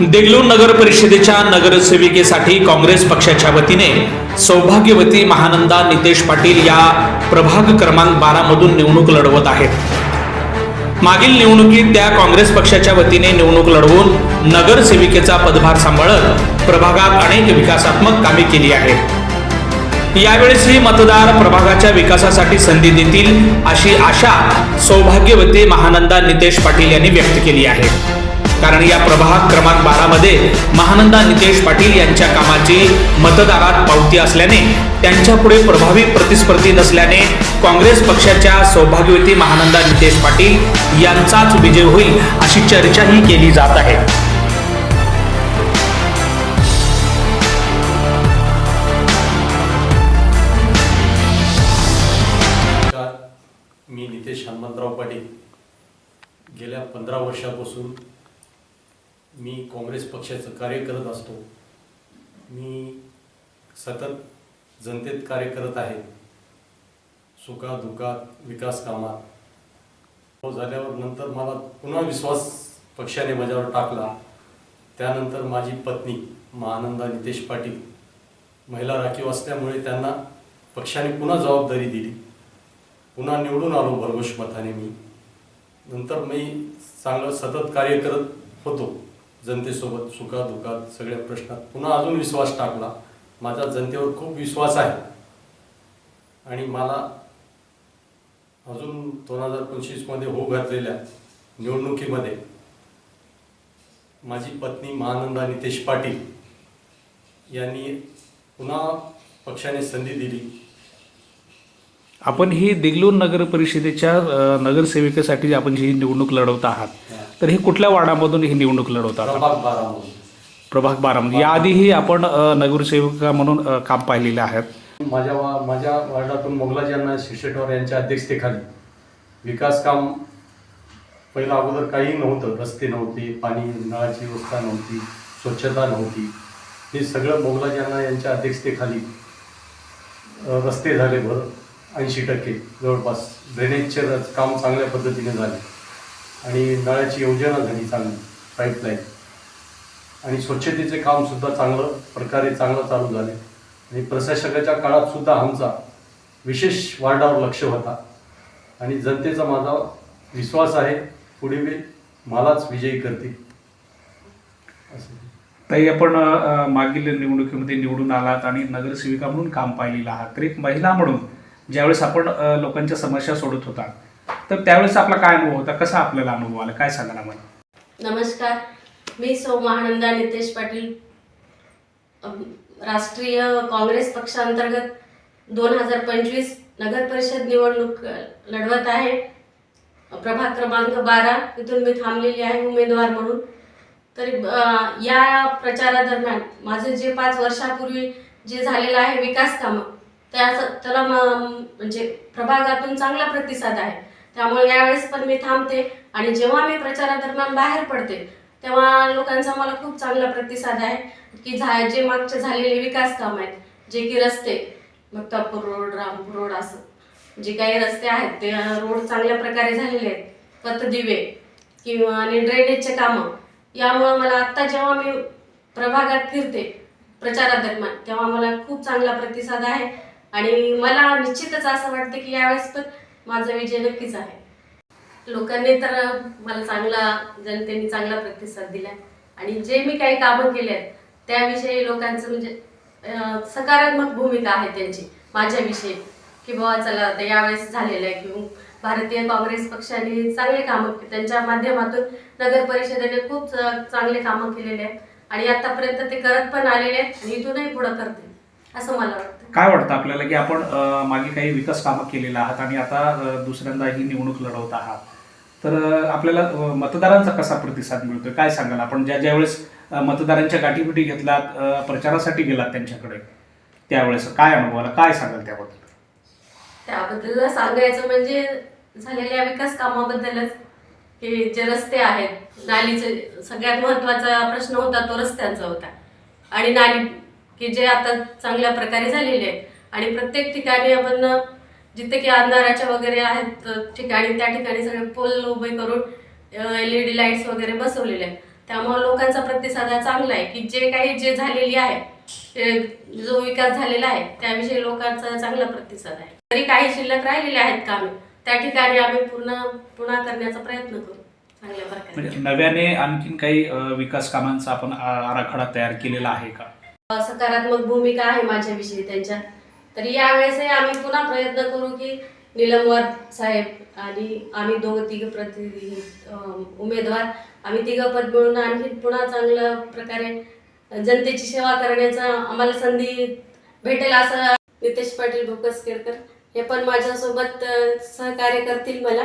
देगलूर नगर परिषदेच्या नगरसेविकेसाठी काँग्रेस पक्षाच्या वतीने सौभाग्यवती महानंदा नितेश पाटील या प्रभाग क्रमांक बारा मधून निवडणूक लढवत आहेत. मागील निवडणुकीत त्या काँग्रेस पक्षाच्या वतीने निवडणूक लढवून नगरसेविकेचा पदभार सांभाळत प्रभागात अनेक विकासात्मक कामे केली आहेत. यावेळेसही मतदार प्रभागाच्या विकासासाठी संधी देतील अशी आशा सौभाग्यवती महानंदा नितेश पाटील यांनी व्यक्त केली आहे. कारण या प्रभाग क्रमांक बारा मध्ये महानंदा नितेश पाटील यांच्या कामाची मतदारात पावती असल्याने त्यांच्या पुढे प्रभावी प्रतिस्पर्धी नसल्याने काँग्रेस पक्षाच्या सौभाग्यवती महानंदा नितेश पाटील यांचाच विजय होईल अशी चर्चाही केली जात आहे. मी नितेश हनुमंतराव पाटील. गेल्या पंधरा वर्षापासून मी काँग्रेस पक्षाचं कार्य करत असतो. मी सतत जनतेत कार्य करत आहे. सुखात दुःखात विकास कामात. तो झाल्यावर नंतर मला पुन्हा विश्वास पक्षाने माझ्यावर टाकला. त्यानंतर माझी पत्नी महानंदा नितेश पाटील महिला राखीव असल्यामुळे त्यांना पक्षाने पुन्हा जबाबदारी दिली. पुन्हा निवडून आलो भरघोष मताने मी. नंतर मी चांगलं सतत कार्य करत होतो. जनतेसोबत सुखा दुःखात सगळ्या प्रश्नात पुन्हा अजून विश्वास टाकला. माझा जनतेवर खूप विश्वास आहे. आणि मला अजून दोन हजार पंचवीसमध्ये हो घातलेल्या निवडणुकीमध्ये माझी पत्नी महानंदा नितेश पाटील यांनी पुन्हा पक्षाने संधी दिली. आपण ही देगलूर नगर परिषदेच्या नगरसेविकेसाठी आपण जी निवडणूक लढवत आहात तर हे कुठल्या वार्डामधून ही निवडणूक लढवत आहात? प्रभाग प्रभाग बारामध्ये याआधीही आपण नगरसेविका म्हणून काम पाहिलेलं आहे माझ्या माझ्या वार्डातून मोगलाजींना शिरशेटवार यांच्या अध्यक्षतेखाली विकास काम पहिलं अगोदर काही नव्हतं. रस्ते नव्हते पाणी नळाची व्यवस्था नव्हती स्वच्छता नव्हती. हे सगळं मोगलाजींना यांच्या अध्यक्षतेखाली रस्ते झाले भर. ऐंशी टक्के जवळपास. ड्रेनेजचे काम चांगल्या पद्धतीने झाले. आणि नळाची योजना झाली चांगली पाईपलाईन आणि स्वच्छतेचे कामसुद्धा चांगलं प्रकारे चांगलं चालू झाले. आणि प्रशासकाच्या काळातसुद्धा आमचा विशेष वार्डावर लक्ष होता. आणि जनतेचा माझा विश्वास आहे पुढे मी मलाच विजयी करतील. असं. ताई आपण मागील निवडणुकीमध्ये निवडून आलात आणि नगरसेविका म्हणून काम पाहिलेलं आहात. तर एक महिला म्हणून ज्यावेळेस आपण लोकांच्या समस्या सोडत होता तर त्यावेळेस आपला काय अनुभव होता? कसा आपल्याला अनुभव आला? काय सांगाल आम्हाला? नमस्कार. मी सौ महानंदा नितेश पाटील. राष्ट्रीय काँग्रेस पक्षांतर्गत दोन हजार पंचवीस नगर परिषद निवडणूक लढवत आहे. प्रभाग क्रमांक बारा इथून मी थांबलेली आहे उमेदवार म्हणून. तरी या प्रचारादरम्यान माझे जे पाच वर्षापूर्वी जे झालेलं आहे विकास कामं त्या त्याला म्हणजे प्रभागातून चांगला प्रतिसाद आहे. त्यामुळे यावेळेस पण मी थांबते आणि जेव्हा मी प्रचारादरम्यान बाहेर पडते तेव्हा लोकांचा मला खूप चांगला प्रतिसाद आहे की झा जे मागचे झालेले विकास काम आहेत जे की रस्ते मक्तापूर रोड रामपूर रोड असं जे काही रस्ते आहेत ते रोड चांगल्या प्रकारे झालेले आहेत. पथदिवे किंवा आणि ड्रेनेजचे कामं यामुळं मला आत्ता जेव्हा मी प्रभागात फिरते प्रचारादरम्यान तेव्हा मला खूप चांगला प्रतिसाद आहे. आणि मला निश्चितच असं वाटतं की यावेळेस पण माझा विजय नक्कीच आहे. लोकांनी तर मला चांगला जनतेने चांगला प्रतिसाद दिला. आणि जे मी काही कामं केले आहेत त्याविषयी लोकांचं म्हणजे सकारात्मक भूमिका आहे त्यांची माझ्याविषयी. की बाबा चला आता यावेळेस झालेलं आहे किंवा भारतीय काँग्रेस पक्षाने चांगले कामं त्यांच्या माध्यमातून नगर परिषदेने खूप चांगले कामं केलेले आहेत. आणि आतापर्यंत ते करत पण आलेले आहेत आणि इथूनही पुढं करते असं मला वाटतं. काय वाटतं आपल्याला की आपण अ, मागे काही विकास कामं केलेलं आहात आणि आता अ, दुसऱ्यांदा ही निवडणूक लढवत आहात? तर अ, आपल्याला अ, मतदारांचा कसा प्रतिसाद मिळतोय? काय सांगाल आपण? ज्या ज्यावेळेस अ, मतदारांच्या गाठीबिटी घेतलात अ, प्रचारासाठी गेलात त्यांच्याकडे त्यावेळेस काय अनुभव आला काय सांगाल त्याबद्दल? त्याबद्दल सांगायचं म्हणजे झालेल्या विकास कामाबद्दलच की जे रस्ते आहेत नालीचे सगळ्यात महत्त्वाचा प्रश्न होता तो रस्त्यांचा होता. आणि नाली की जे आता चांगल्या प्रकारे झालेले आहे आणि प्रत्येक ठिकाणी आपण जिथे की अंधाराच्या वगैरे आहेत ठिकाणी त्या ठिकाणी सगळे पोल उभे करून एल ई डी लाईट्स वगैरे बसवलेले आहेत. त्यामुळे लोकांचा प्रतिसाद हा चांगला आहे की जे काही जे झालेली आहे जो विकास झालेला आहे त्याविषयी लोकांचा चांगला प्रतिसाद आहे. तरी काही शिल्लक राहिलेले आहेत कामे त्या ठिकाणी आम्ही पूर्ण पुन्हा करण्याचा प्रयत्न करू. चांगल्या प्रकारे. म्हणजे नव्याने आणखीन काही विकास कामांचा आपण आराखडा तयार केलेला आहे का? सकारात्मक भूमिका आहे माझ्याविषयी त्यांच्या. तर यावेळेसही आम्ही पुन्हा प्रयत्न करू की निलंवर साहेब आणि आम्ही दोघं तिघं प्रतिनिधी उमेदवार आम्ही तिघं पद मिळून आणखी पुन्हा चांगल्या प्रकारे जनतेची सेवा करण्याचा आम्हाला संधी भेटेल असं नितेश पाटील भोकस केळकर हे पण माझ्यासोबत सहकार्य करतील मला.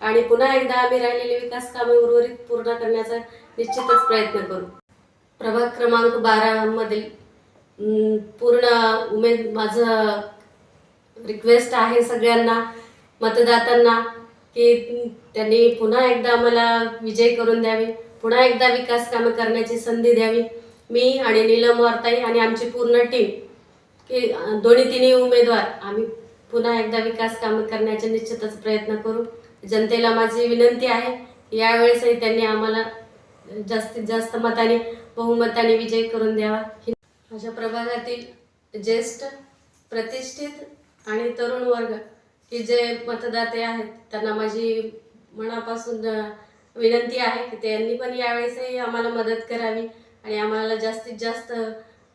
आणि पुन्हा एकदा आम्ही राहिलेले विकास कामे उर्वरित पूर्ण करण्याचा निश्चितच प्रयत्न करू. प्रभाग क्रमांक बारामधील पूर्ण उमेद माझं रिक्वेस्ट आहे सगळ्यांना मतदातांना की त्यांनी पुन्हा एकदा आम्हाला विजय करून द्यावे पुन्हा एकदा विकास कामं करण्याची संधी द्यावी. मी आणि नीलम वार्ताई आणि आमची पूर्ण टीम की दोन्ही तिन्ही उमेदवार आम्ही पुन्हा एकदा विकास कामं करण्याचे निश्चितच प्रयत्न करू. जनतेला माझी विनंती आहे यावेळेसही त्यांनी आम्हाला जास्तीत जास्त मताने बहुमताने विजय करून द्यावा. ही माझ्या प्रभागातील ज्येष्ठ प्रतिष्ठित आणि तरुण वर्ग की जे मतदाते आहेत त्यांना माझी मनापासून विनंती आहे की त्यांनी पण यावेळेसही आम्हाला मदत करावी आणि आम्हाला जास्तीत जास्त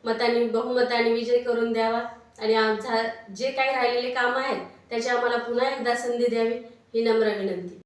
मताने बहुमताने विजय करून द्यावा. आणि आमचा जे काही राहिलेले कामं आहेत त्याची आम्हाला पुन्हा एकदा संधी द्यावी ही नम्र विनंती.